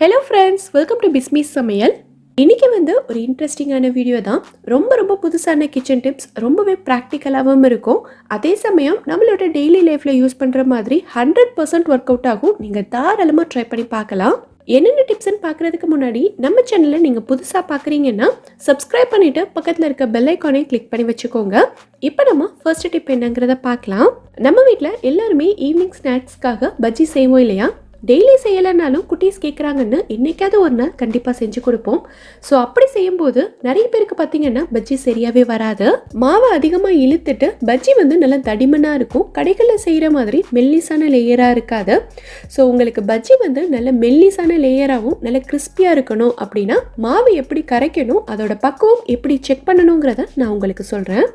Hello friends welcome to பிஸ்மிஸ் சமையல் இன்னைக்கு வந்து ஒரு இன்ட்ரெஸ்டிங்கான வீடியோ தான். ரொம்ப ரொம்ப புதுசான கிச்சன் டிப்ஸ் ரொம்பவே ப்ராக்டிக்கலாகவும் இருக்கும். அதே சமயம் நம்மளோட டெய்லி லைஃப்பில் யூஸ் பண்ணுற மாதிரி ஹண்ட்ரட் பர்சன்ட் ஒர்க் அவுட் ஆகும். நீங்கள் தாராளமாக ட்ரை பண்ணி பார்க்கலாம். என்னென்ன டிப்ஸ்ன்னு பார்க்குறதுக்கு முன்னாடி நம்ம சேனலில் நீங்கள் புதுசாக பார்க்குறீங்கன்னா சப்ஸ்கிரைப் பண்ணிவிட்டு பக்கத்தில் இருக்க பெல் ஐக்கானை கிளிக் பண்ணி வச்சுக்கோங்க. இப்போ நம்ம ஃபர்ஸ்ட் டிப் என்னங்கிறத பார்க்கலாம். நம்ம வீட்டில் எல்லாருமே ஈவினிங் ஸ்நாக்ஸ்க்காக பஜ்ஜி செய்வோம் இல்லையா? டெய்லி செய்யலைனாலும் குட்டீஸ் கேட்குறாங்கன்னு என்றைக்காவது ஒரு நாள் கண்டிப்பாக செஞ்சு கொடுப்போம். ஸோ அப்படி செய்யும்போது நிறைய பேருக்கு பார்த்தீங்கன்னா பஜ்ஜி சரியாகவே வராது. மாவை அதிகமாக இழுத்துட்டு பஜ்ஜி வந்து நல்லா தடிமனாக இருக்கும். கடைகளில் செய்கிற மாதிரி மெல்லிசான லேயராக இருக்காது. ஸோ உங்களுக்கு பஜ்ஜி வந்து நல்ல மெல்லிசான லேயராகவும் நல்ல கிறிஸ்பியாக இருக்கணும் அப்படின்னா மாவு எப்படி கரைக்கணும் அதோட பக்குவம் எப்படி செக் பண்ணணுங்கிறத நான் உங்களுக்கு சொல்கிறேன்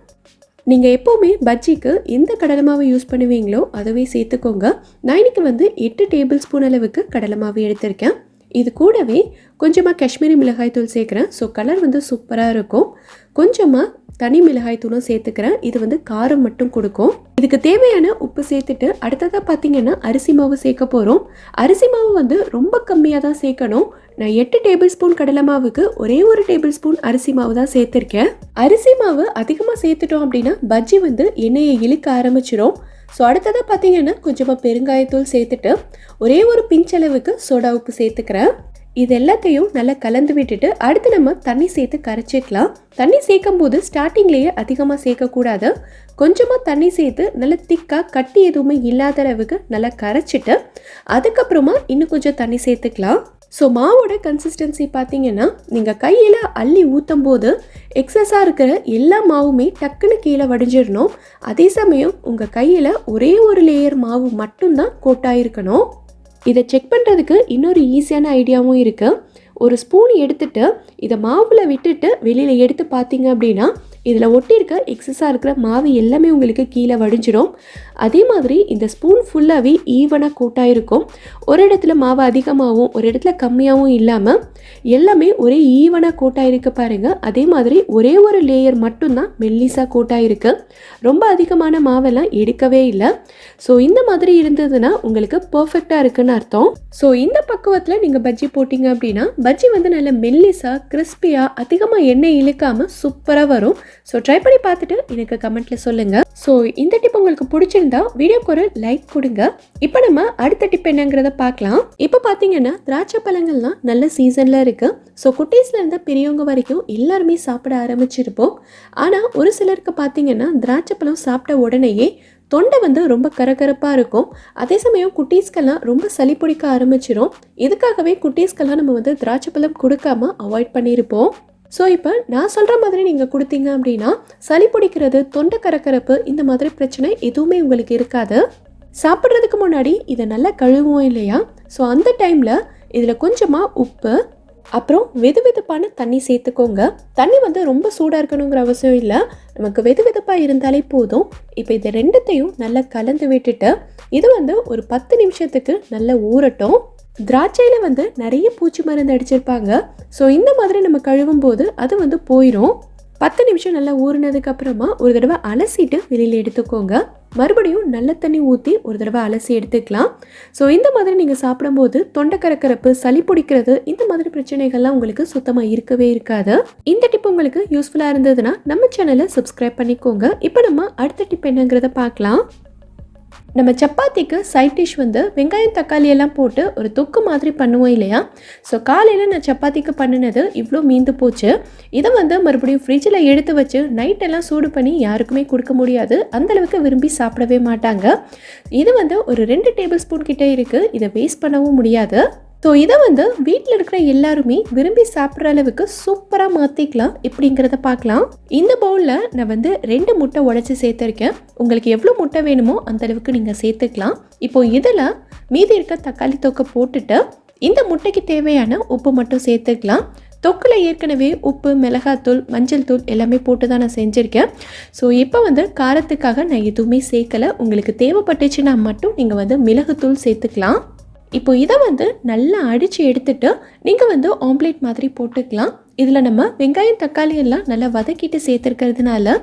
நீங்கள் எப்போவுமே பஜ்ஜிக்கு எந்த கடலை மாவு யூஸ் பண்ணுவீங்களோ அதுவே சேர்த்துக்கோங்க. நான் இன்னைக்கு வந்து எட்டு டேபிள் ஸ்பூன் அளவுக்கு கடலை மாவு எடுத்திருக்கேன். இது கூடவே கொஞ்சமாக காஷ்மீரி மிளகாய்த்தூள் சேர்க்குறேன். ஸோ கலர் வந்து சூப்பராக இருக்கும். கொஞ்சமாக தனி மிளகாய்த்தூளும் சேர்த்துக்கிறேன். இது வந்து காரம் மட்டும் கொடுக்கும். இதுக்கு தேவையான உப்பு சேர்த்துட்டு அடுத்ததாக பார்த்தீங்கன்னா அரிசி மாவு சேர்க்க போகிறோம் அரிசி மாவு வந்து ரொம்ப கம்மியாக தான் சேர்க்கணும். நான் எட்டு டேபிள் ஸ்பூன் கடலை மாவுக்கு ஒரே ஒரு டேபிள் ஸ்பூன் அரிசி மாவு தான் சேர்த்துருக்கேன். அரிசி மாவு அதிகமாக சேர்த்துட்டோம் அப்படின்னா பஜ்ஜி வந்து எண்ணெயை இழுக்க ஆரம்பிச்சிடும் ஸோ அடுத்ததாக பார்த்தீங்கன்னா கொஞ்சமாக பெருங்காயத்தூள் சேர்த்துட்டு ஒரே ஒரு பிஞ்ச் அளவுக்கு சோடா உப்பு சேர்த்துக்கிறேன். இது எல்லாத்தையும் நல்லா கலந்து விட்டுட்டு அடுத்து நம்ம தண்ணி சேர்த்து கரைச்சிக்கலாம். தண்ணி சேர்க்கும் போது ஸ்டார்டிங்லேயே அதிகமாக சேர்க்கக்கூடாது. கொஞ்சமாக தண்ணி சேர்த்து நல்லா திக்காக கட்டி எதுவுமே இல்லாத அளவுக்கு நல்லா கரைச்சிட்டு அதுக்கப்புறமா இன்னும் கொஞ்சம் தண்ணி சேர்த்துக்கலாம். ஸோ மாவோட கன்சிஸ்டன்சி பார்த்தீங்கன்னா நீங்கள் கையில் அள்ளி ஊற்றும் போது எக்ஸஸாக இருக்கிற எல்லா மாவுமே டக்குன்னு கீழே வடிஞ்சிடணும். அதே சமயம் உங்கள் கையில் ஒரே ஒரு லேயர் மாவு மட்டும்தான் கோட்டாயிருக்கணும். இதை செக் பண்ணுறதுக்கு இன்னொரு ஈஸியான ஐடியாவும் இருக்குது ஒரு ஸ்பூன் எடுத்துட்டு இதை மாவில் விட்டுட்டு வெளியில் எடுத்து பார்த்தீங்க அப்படின்னா இதில் ஒட்டியிருக்க எக்ஸஸாக இருக்கிற மாவு எல்லாமே உங்களுக்கு கீழே வடிஞ்சிடும். அதே மாதிரி இந்த ஸ்பூன் ஃபுல்லாகவே ஈவனாக கூட்டாக இருக்கும் ஒரு இடத்துல மாவு அதிகமாகவும் ஒரு இடத்துல கம்மியாகவும் இல்லாமல் எல்லாமே ஒரே ஈவனாக கூட்டாக இருக்குது பாருங்கள் அதே மாதிரி ஒரே ஒரு லேயர் மட்டும்தான் மெல்லிஸாக கூட்டாக இருக்கு ரொம்ப அதிகமான மாவெல்லாம் எடுக்கவே இல்லை. ஸோ இந்த மாதிரி இருந்ததுன்னா உங்களுக்கு பர்ஃபெக்டாக இருக்குன்னு அர்த்தம். ஸோ இந்த பக்குவத்தில் நீங்கள் பஜ்ஜி போட்டிங்க அப்படின்னா பஜ்ஜி வந்து நல்ல மெல்லிஸாக கிறிஸ்பியாக அதிகமாக எண்ணெய் இழுக்காமல் சூப்பராக வரும். ஸோ ட்ரை பண்ணி பார்த்துட்டு எனக்கு கமெண்ட்ல சொல்லுங்க. ஸோ இந்த டிப் உங்களுக்கு பிடிச்சிருந்தா வீடியோக்கு ஒரு லைக் கொடுங்க. இப்போ நம்ம அடுத்த டிப் என்னங்கிறத பார்க்கலாம். இப்போ பார்த்தீங்கன்னா திராட்சை பழங்கள்லாம் நல்ல சீசனில் இருக்கு. ஸோ குட்டீஸ்ல இருந்து பெரியவங்க வரைக்கும் எல்லாருமே சாப்பிட ஆரம்பிச்சிருப்போம். ஆனால் ஒரு சிலருக்கு பார்த்தீங்கன்னா திராட்சை பழம் சாப்பிட்ட உடனேயே தொண்டை வந்து ரொம்ப கரகரப்பாக இருக்கும். அதே சமயம் குட்டீஸ்க்கெல்லாம் ரொம்ப சளி பிடிக்க ஆரம்பிச்சிடும் இதுக்காகவே குட்டீஸ்க்கெல்லாம் நம்ம வந்து திராட்சை பழம் கொடுக்காம அவாய்ட் பண்ணியிருப்போம் ஸோ இப்போ நான் சொல்கிற மாதிரி நீங்கள் கொடுத்தீங்க அப்படின்னா சளி பிடிக்கிறது தொண்டை கரக்கரப்பு இந்த மாதிரி பிரச்சனை எதுவுமே உங்களுக்கு இருக்காது. சாப்பிட்றதுக்கு முன்னாடி இதை நல்லா கழுவுவோம் இல்லையா? ஸோ அந்த டைமில் இதில் கொஞ்சமாக உப்பு அப்புறம் வெது வெதுப்பான தண்ணி சேர்த்துக்கோங்க. தண்ணி வந்து ரொம்ப சூடாக இருக்கணுங்கிற அவசியம் இல்லை. நமக்கு வெது வெதுப்பாக இருந்தாலே போதும். இப்போ இது ரெண்டுத்தையும் நல்லா கலந்து விட்டுட்டு இது வந்து ஒரு பத்து நிமிஷத்துக்கு நல்லா ஊறட்டும். திராட்சையில் வந்து நிறைய பூச்சி மருந்து அடிச்சிருப்பாங்க. ஸோ இந்த மாதிரி நம்ம கழுவும் போது அது வந்து போயிடும் பத்து நிமிஷம் நல்லா ஊறினதுக்கு அப்புறமா ஒரு தடவை அலசிட்டு வெளியில் எடுத்துக்கோங்க. மறுபடியும் நல்ல தண்ணி ஊற்றி ஒரு தடவை அலசி எடுத்துக்கலாம். ஸோ இந்த மாதிரி நீங்கள் சாப்பிடும்போது தொண்டை கரக்கரப்பு சளி பிடிக்கிறது இந்த மாதிரி பிரச்சனைகள்லாம் உங்களுக்கு சுத்தமாக இருக்கவே இருக்காது. இந்த டிப் உங்களுக்கு யூஸ்ஃபுல்லாக இருந்ததுன்னா நம்ம சேனலை சப்ஸ்கிரைப் பண்ணிக்கோங்க. இப்போ நம்ம அடுத்த டிப் என்னங்கிறத பார்க்கலாம். நம்ம சப்பாத்திக்கு சைட் டிஷ் வந்து வெங்காயம் தக்காளி எல்லாம் போட்டு ஒரு தொக்கு மாதிரி பண்ணுவோம் இல்லையா? ஸோ காலையில் நான் சப்பாத்திக்கு பண்ணினது இவ்வளோ மீந்து போச்சு. இதை வந்து மறுபடியும் ஃப்ரிட்ஜில் எடுத்து வச்சு நைட்டெல்லாம் சூடு பண்ணி யாருக்குமே கொடுக்க முடியாது. அந்தளவுக்கு விரும்பி சாப்பிடவே மாட்டாங்க. இது வந்து ஒரு ரெண்டு டேபிள் ஸ்பூன் கிட்டே இருக்குது இதை வேஸ்ட் பண்ணவும் முடியாது. ஸோ இதை வந்து வீட்டில் இருக்கிற எல்லாருமே விரும்பி சாப்பிட்ற அளவுக்கு சூப்பராக மாற்றிக்கலாம் இப்படிங்கிறத பார்க்கலாம். இந்த பவுலில் நான் வந்து ரெண்டு முட்டை உடச்சி சேர்த்துருக்கேன். உங்களுக்கு எவ்வளோ முட்டை வேணுமோ அந்த அளவுக்கு நீங்கள் சேர்த்துக்கலாம். இப்போ இதில் மீதி இருக்க தக்காளி தொக்கை போட்டுட்டு இந்த முட்டைக்கு தேவையான உப்பு மட்டும் சேர்த்துக்கலாம். தொக்கில் ஏற்கனவே உப்பு மிளகாத்தூள் மஞ்சள் தூள் எல்லாமே போட்டு தான் நான் செஞ்சுருக்கேன். ஸோ இப்போ வந்து காரத்துக்காக நான் எதுவுமே சேர்க்கலை. உங்களுக்கு தேவைப்பட்டுச்சுன்னா மட்டும் நீங்கள் வந்து மிளகுத்தூள் சேர்த்துக்கலாம். இப்போ இதை வந்து நல்லா அடித்து எடுத்துட்டு நீங்கள் வந்து ஆம்லேட் மாதிரி போட்டுக்கலாம். இதில் நம்ம வெங்காயம் தக்காளி எல்லாம் நல்லா வதக்கிட்டு சேர்த்துருக்கிறதுனால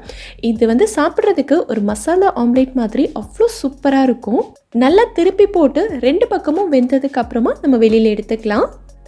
இது வந்து சாப்பிட்றதுக்கு ஒரு மசாலா ஆம்லேட் மாதிரி அவ்வளோ சூப்பராக இருக்கும். நல்லா திருப்பி போட்டு ரெண்டு பக்கமும் வெந்ததுக்கு அப்புறமா நம்ம வெளியில் எடுத்துக்கலாம்.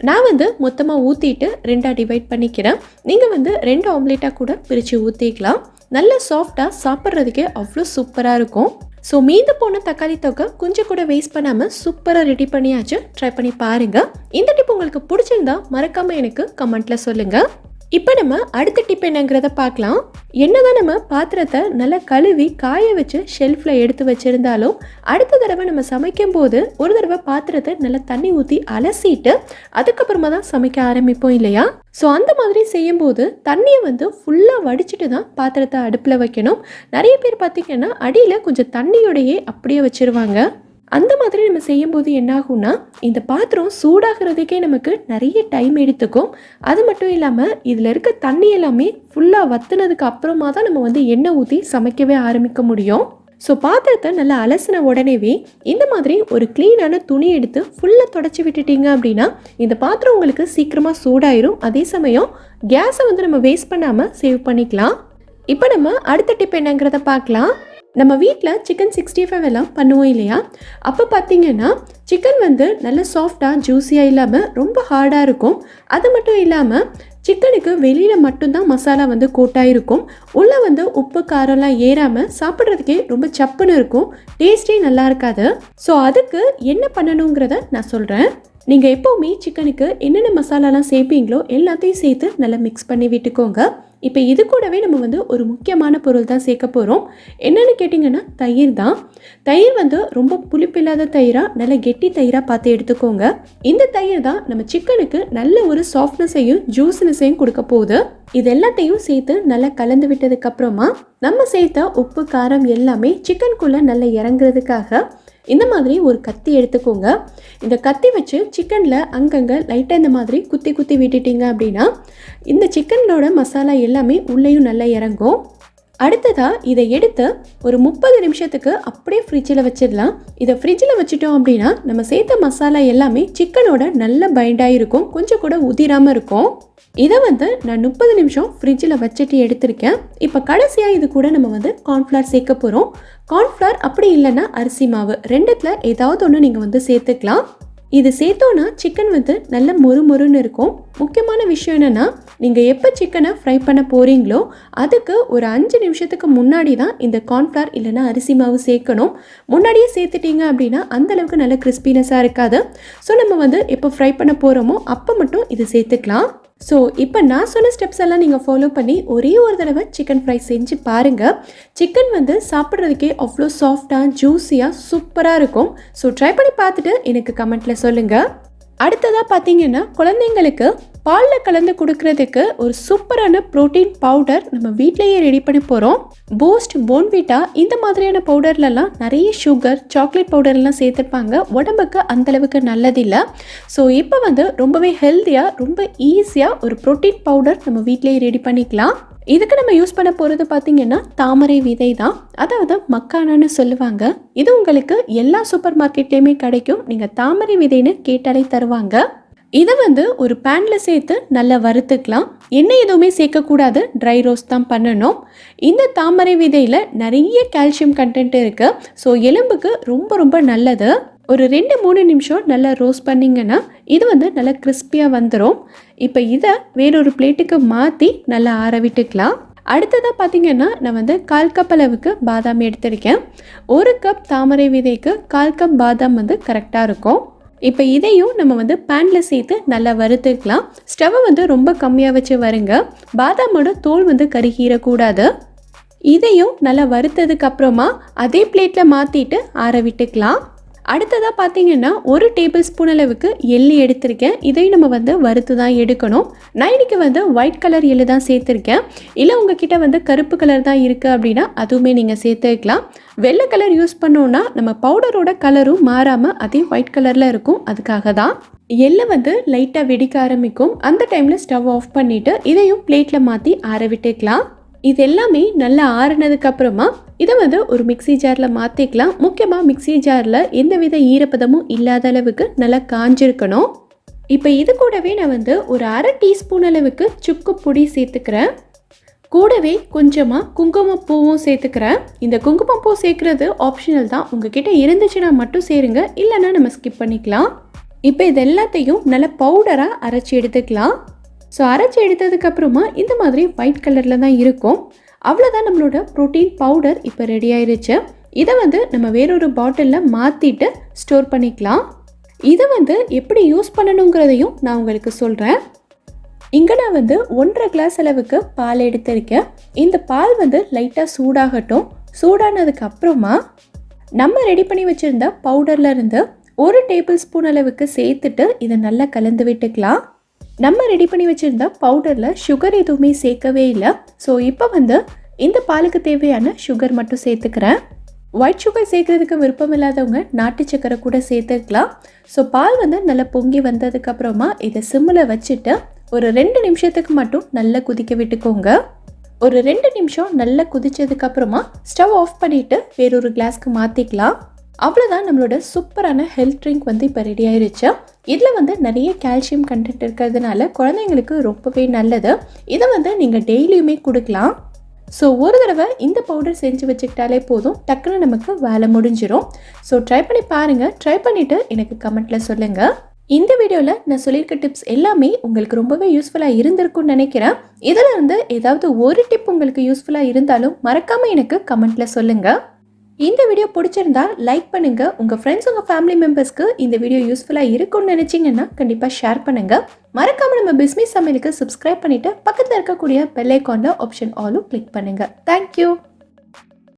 நான் வந்து மொத்தமாக ஊற்றிட்டு ரெண்டாக டிவைட் பண்ணிக்கிறேன். நீங்கள் வந்து ரெண்டு ஆம்லேட்டாக கூட பிரித்து ஊற்றிக்கலாம் நல்ல சாஃப்டாக சாப்பிட்றதுக்கே அவ்வளோ சூப்பராக இருக்கும். ஸோ மீந்து போன தக்காளி தொக்கை கொஞ்சம் கூட வேஸ்ட் பண்ணாமல் சூப்பராக ரெடி பண்ணியாச்சு. ட்ரை பண்ணி பாருங்கள் இந்த டிப் உங்களுக்கு பிடிச்சிருந்தா மறக்காமல் எனக்கு கமெண்ட்டில் சொல்லுங்கள் இப்போ நம்ம அடுத்த டிப் என்னங்கிறத பார்க்கலாம். என்னதான் நம்ம பாத்திரத்தை நல்லா கழுவி காய வச்சு ஷெல்ஃபில் எடுத்து வச்சுருந்தாலும் அடுத்த தடவை நம்ம சமைக்கும் போது ஒரு தடவை பாத்திரத்தை நல்லா தண்ணி ஊற்றி அலசிட்டு அதுக்கப்புறமா தான் சமைக்க ஆரம்பிப்போம் இல்லையா? ஸோ அந்த மாதிரி செய்யும்போது தண்ணியை வந்து ஃபுல்லாக வடிச்சிட்டு தான் பாத்திரத்தை அடுப்பில் வைக்கணும். நிறைய பேர் பார்த்திங்கன்னா அடியில் கொஞ்சம் தண்ணியோடையே அப்படியே வச்சுருவாங்க. அந்த மாதிரி நம்ம செய்யும்போது என்னாகும்னா இந்த பாத்திரம் சூடாகிறதுக்கே நமக்கு நிறைய டைம் எடுத்துக்கும். அது மட்டும் இல்லாமல் இதில் இருக்க தண்ணி எல்லாமே ஃபுல்லாக வத்துனதுக்கு அப்புறமா தான் நம்ம வந்து எண்ணெய் ஊற்றி சமைக்கவே ஆரம்பிக்க முடியும். ஸோ பாத்திரத்தை நல்லா அலசின உடனேவே இந்த மாதிரி ஒரு க்ளீனான துணி எடுத்து ஃபுல்லாக தொடச்சி விட்டுட்டீங்க அப்படின்னா இந்த பாத்திரம் உங்களுக்கு சீக்கிரமாக சூடாயிரும். அதே சமயம் கேஸை வந்து நம்ம வேஸ்ட் பண்ணாமல் சேவ் பண்ணிக்கலாம். இப்போ நம்ம அடுத்த டிப் என்னங்கிறத பார்க்கலாம். நம்ம வீட்டில் சிக்கன் சிக்ஸ்டி ஃபைவ் எல்லாம் பண்ணுவோம் இல்லையா? அப்போ பார்த்தீங்கன்னா சிக்கன் வந்து நல்ல சாஃப்டாக ஜூஸியாக இல்லாமல் ரொம்ப ஹார்டாக இருக்கும். அது மட்டும் இல்லாமல் சிக்கனுக்கு வெளியில் மட்டும்தான் மசாலா வந்து கோட்டாக இருக்கும். உள்ளே வந்து உப்பு காரம்லாம் ஏறாமல் சாப்பிட்றதுக்கே ரொம்ப சப்புன்னு இருக்கும். டேஸ்டே நல்லா இருக்காது. ஸோ அதுக்கு என்ன பண்ணணுங்கிறத நான் சொல்கிறேன் நீங்கள் எப்போவுமே சிக்கனுக்கு என்னென்ன மசாலாலாம் சேர்ப்பீங்களோ எல்லாத்தையும் சேர்த்து நல்லா மிக்ஸ் பண்ணி விட்டுக்கோங்க. இப்போ இது கூடவே நம்ம வந்து ஒரு முக்கியமான பொருள் தான் சேர்க்க போகிறோம் என்னென்னு கேட்டிங்கன்னா தயிர் தான். தயிர் வந்து ரொம்ப புளிப்பில்லாத தயிராக நல்ல கெட்டி தயிராக பார்த்து எடுத்துக்கோங்க. இந்த தயிர் தான் நம்ம சிக்கனுக்கு நல்ல ஒரு சாஃப்ட்னஸையும் ஜூஸ்னஸையும் கொடுக்க போகுது. இது எல்லாத்தையும் சேர்த்து நல்லா கலந்து விட்டதுக்கப்புறமா நம்ம சேர்த்த உப்பு காரம் எல்லாமே சிக்கனுக்குள்ளே நல்லா இறங்குறதுக்காக இந்த மாதிரி ஒரு கத்தி எடுத்துக்கோங்க. இந்த கத்தி வச்சு சிக்கனில் அங்கங்கே லைட்டாக இந்த மாதிரி குத்தி குத்தி விட்டுட்டீங்க அப்படின்னா இந்த சிக்கனோட மசாலா எல்லாமே உள்ளேயும் நல்லா இறங்கும். அடுத்ததாக இதை எடுத்து ஒரு முப்பது நிமிஷத்துக்கு அப்படியே ஃப்ரிட்ஜில் வச்சிடலாம். இதை ஃப்ரிட்ஜில் வச்சுட்டோம் அப்படின்னா நம்ம சேர்த்த மசாலா எல்லாமே சிக்கனோட நல்ல பைண்டாக இருக்கும் கொஞ்சம் கூட உதிராமல் இருக்கும். இதை வந்து நான் முப்பது நிமிஷம் ஃப்ரிட்ஜில் வச்சுட்டு எடுத்திருக்கேன். இப்போ கடைசியாக இது கூட நம்ம வந்து கார்ன்ஃப்ளவர் சேர்க்க போகிறோம் கார்ன்ஃப்ளவர் அப்படி இல்லைன்னா அரிசி மாவு. ரெண்டுத்தில் ஏதாவது ஒன்று நீங்கள் வந்து சேர்த்துக்கலாம். இது சேர்த்தோன்னா சிக்கன் வந்து நல்ல மொறு மொறுன்னு இருக்கும். முக்கியமான விஷயம் என்னென்னா நீங்கள் எப்போ சிக்கனை ஃப்ரை பண்ண போகிறீங்களோ அதுக்கு ஒரு அஞ்சு நிமிஷத்துக்கு முன்னாடி தான் இந்த கார்ன்ஃப்ளவர் இல்லைன்னா அரிசி மாவு சேர்க்கணும். முன்னாடியே சேர்த்துட்டீங்க அப்படின்னா அந்தளவுக்கு நல்ல கிறிஸ்பினஸாக இருக்காது. ஸோ நம்ம வந்து எப்போ ஃப்ரை பண்ண போகிறோமோ அப்போ மட்டும் இது சேர்த்துக்கலாம். ஸோ இப்போ நான் சொன்ன ஸ்டெப்ஸ் எல்லாம் நீங்கள் ஃபாலோ பண்ணி ஒரே ஒரு தடவை சிக்கன் ஃப்ரை செஞ்சு பாருங்கள் சிக்கன் வந்து சாப்பிட்றதுக்கே அவ்வளோ சாஃப்டாக ஜூஸியாக சூப்பராக இருக்கும். ஸோ ட்ரை பண்ணி பார்த்துட்டு எனக்கு கமெண்ட்டில் சொல்லுங்கள் அடுத்ததாக பார்த்தீங்கன்னா குழந்தைங்களுக்கு பாலில் கலந்து கொடுக்கறதுக்கு ஒரு சூப்பரான ப்ரோட்டீன் பவுடர் நம்ம வீட்டிலேயே ரெடி பண்ண போகிறோம் பூஸ்ட் போன்விட்டா இந்த மாதிரியான பவுடர்லலாம் நிறைய சுகர் சாக்லேட் பவுடர்லாம் சேர்த்துருப்பாங்க. உடம்புக்கு அந்தளவுக்கு நல்லதில்லை. ஸோ இப்போ வந்து ரொம்பவே ஹெல்த்தியாக ரொம்ப ஈஸியாக ஒரு ப்ரோட்டீன் பவுடர் நம்ம வீட்டிலேயே ரெடி பண்ணிக்கலாம். இதுக்கு நம்ம யூஸ் பண்ண போகிறது பார்த்தீங்கன்னா தாமரை விதை தான். அதாவது மக்கானான்னு சொல்லுவாங்க. இது உங்களுக்கு எல்லா சூப்பர் மார்க்கெட்லேயுமே கிடைக்கும். நீங்கள் தாமரை விதைன்னு கேட்டாலே தருவாங்க. இதை வந்து ஒரு பேனில் சேர்த்து நல்லா வறுத்துக்கலாம். எண்ணெய் எதுவுமே சேர்க்கக்கூடாது. ட்ரை ரோஸ்ட் தான் பண்ணணும். இந்த தாமரை விதையில் நிறைய கால்சியம் கண்டென்ட் இருக்குது ஸோ எலும்புக்கு ரொம்ப ரொம்ப நல்லது. ஒரு ரெண்டு மூணு நிமிஷம் நல்லா ரோஸ்ட் பண்ணிங்கன்னா இது வந்து நல்லா கிறிஸ்பியாக வந்துடும் இப்போ இதை வேறொரு பிளேட்டுக்கு மாற்றி நல்லா ஆற விட்டுக்கலாம். அடுத்ததாக பார்த்தீங்கன்னா நான் வந்து கால் கப் அளவுக்கு பாதாம் எடுத்திருக்கேன். ஒரு கப் தாமரை விதைக்கு கால் கப் பாதாம் வந்து கரெக்டாக இருக்கும். இப்போ இதையும் நம்ம வந்து பேனில் சேர்த்து நல்லா வறுத்துக்கலாம். ஸ்டவ்வை வந்து ரொம்ப கம்மியாக வச்சு வருங்க. பாதாமோட தோல் வந்து கருகீரக்கூடாது இதையும் நல்லா வறுத்ததுக்கு அப்புறமா அதே பிளேட்டில் மாற்றிட்டு ஆற விட்டுக்கலாம். அடுத்ததாக பார்த்தீங்கன்னா ஒரு டேபிள் ஸ்பூன் அளவுக்கு எள்ளி எடுத்திருக்கேன். இதையும் நம்ம வந்து வறுத்து தான் எடுக்கணும். நான் இன்னைக்கு வந்து ஒயிட் கலர் எள்ளு தான் சேர்த்துருக்கேன். இல்லை உங்ககிட்ட வந்து கருப்பு கலர் தான் இருக்குது அப்படின்னா அதுவுமே நீங்கள் சேர்த்துக்கலாம். வெள்ளை கலர் யூஸ் பண்ணோன்னா நம்ம பவுடரோட கலரும் மாறாமல் அதே ஒயிட் கலரில் இருக்கும். அதுக்காக தான் எள்ளை வந்து லைட்டாக வெடிக்க ஆரம்பிக்கும். அந்த டைமில் ஸ்டவ் ஆஃப் பண்ணிவிட்டு இதையும் பிளேட்டில் மாற்றி ஆற விட்டுக்கலாம். இது எல்லாமே நல்லா ஆறுனதுக்கப்புறமா இதை வந்து ஒரு மிக்ஸி ஜாரில் மாற்றிக்கலாம் முக்கியமாக மிக்ஸி ஜாரில் எந்தவித ஈரப்பதமும் இல்லாத அளவுக்கு நல்லா காஞ்சிருக்கணும். இப்போ இது கூடவே நான் வந்து ஒரு அரை டீஸ்பூன் அளவுக்கு சுக்கு பொடி சேர்த்துக்கிறேன். கூடவே கொஞ்சமாக குங்குமப்பூவும் சேர்த்துக்கிறேன். இந்த குங்குமப்பூ சேர்க்குறது ஆப்ஷனல் தான். உங்ககிட்ட இருந்துச்சுன்னா மட்டும் சேருங்க. இல்லைன்னா நம்ம ஸ்கிப் பண்ணிக்கலாம். இப்போ இது எல்லாத்தையும் நல்ல பவுடராக அரைச்சி எடுத்துக்கலாம். ஸோ அரைச்சி எடுத்ததுக்கப்புறமா இந்த மாதிரி ஒயிட் கலரில் தான் இருக்கும். அவ்வளோதான் நம்மளோட ப்ரோட்டீன் பவுடர் இப்போ ரெடி ஆயிருச்சு. இதை வந்து நம்ம வேறொரு பாட்டிலில் மாற்றிட்டு ஸ்டோர் பண்ணிக்கலாம். இதை வந்து எப்படி யூஸ் பண்ணணுங்கிறதையும் நான் உங்களுக்கு சொல்கிறேன் இங்கே நான் வந்து ஒன்றரை கிளாஸ் அளவுக்கு பால் எடுத்திருக்கேன். இந்த பால் வந்து லைட்டாக சூடாகட்டும். சூடானதுக்கு அப்புறமா நம்ம ரெடி பண்ணி வச்சுருந்த பவுடர்லேருந்து ஒரு டேபிள் ஸ்பூன் அளவுக்கு சேர்த்துட்டு இதை நல்லா கலந்து விட்டுக்கலாம். நம்ம ரெடி பண்ணி வச்சுருந்த பவுடரில் சுகர் எதுவுமே சேர்க்கவே இல்லை. ஸோ இப்போ வந்து இந்த பாலுக்கு தேவையான சுகர் மட்டும் சேர்த்துக்கிறேன். ஒயிட் சுகர் சேர்க்குறதுக்கு விருப்பம் இல்லாதவங்க நாட்டு சக்கரை கூட சேர்த்துக்கலாம். ஸோ பால் வந்து நல்லா பொங்கி வந்ததுக்கப்புறமா இதை சிம்மில் வச்சுட்டு ஒரு ரெண்டு நிமிஷத்துக்கு மட்டும் நல்லா குதிக்க விட்டுக்கோங்க. ஒரு ரெண்டு நிமிஷம் நல்லா குதித்ததுக்கப்புறமா ஸ்டவ் ஆஃப் பண்ணிவிட்டு வேறொரு கிளாஸ்க்கு மாற்றிக்கலாம் அவ்வளோதான் நம்மளோட சூப்பரான ஹெல்த் ட்ரிங்க் வந்து இப்போ ரெடி ஆயிருச்சு. இதில் வந்து நிறைய கால்சியம் கண்டென்ட் இருக்கிறதுனால குழந்தைங்களுக்கு ரொம்பவே நல்லது. இதை வந்து நீங்கள் டெய்லியுமே கொடுக்கலாம். ஸோ ஒரு தடவை இந்த பவுடர் செஞ்சு வச்சுக்கிட்டாலே போதும். டக்குன்னு நமக்கு வேலை முடிஞ்சிடும் ஸோ ட்ரை பண்ணி பாருங்கள் ட்ரை பண்ணிவிட்டு எனக்கு கமெண்ட்டில் சொல்லுங்கள் இந்த வீடியோவில் நான் சொல்லியிருக்க டிப்ஸ் எல்லாமே உங்களுக்கு ரொம்பவே யூஸ்ஃபுல்லாக இருந்திருக்கும்னு நினைக்கிறேன். இதில் இருந்து ஏதாவது ஒரு டிப் உங்களுக்கு யூஸ்ஃபுல்லாக இருந்தாலும் மறக்காமல் எனக்கு கமெண்ட்டில் சொல்லுங்கள் இந்த வீடியோ பிடிச்சிருந்தா லைக் பண்ணுங்க. உங்க ஃப்ரெண்ட்ஸ் உங்க ஃபேமிலி மெம்பர்ஸ்க்கு இந்த வீடியோ யூஸ்ஃபுல்லா இருக்கும்னு நினைச்சீங்கன்னா கண்டிப்பா ஷேர் பண்ணுங்க. மறக்காம நம்ம பிஸ்மி சமையலுக்கு சப்ஸ்கிரைப் பண்ணிட்டு பக்கத்துல இருக்கக்கூடிய பெல்லைக்கான ஆப்ஷன் ஆலும் கிளிக் பண்ணுங்க. Thank you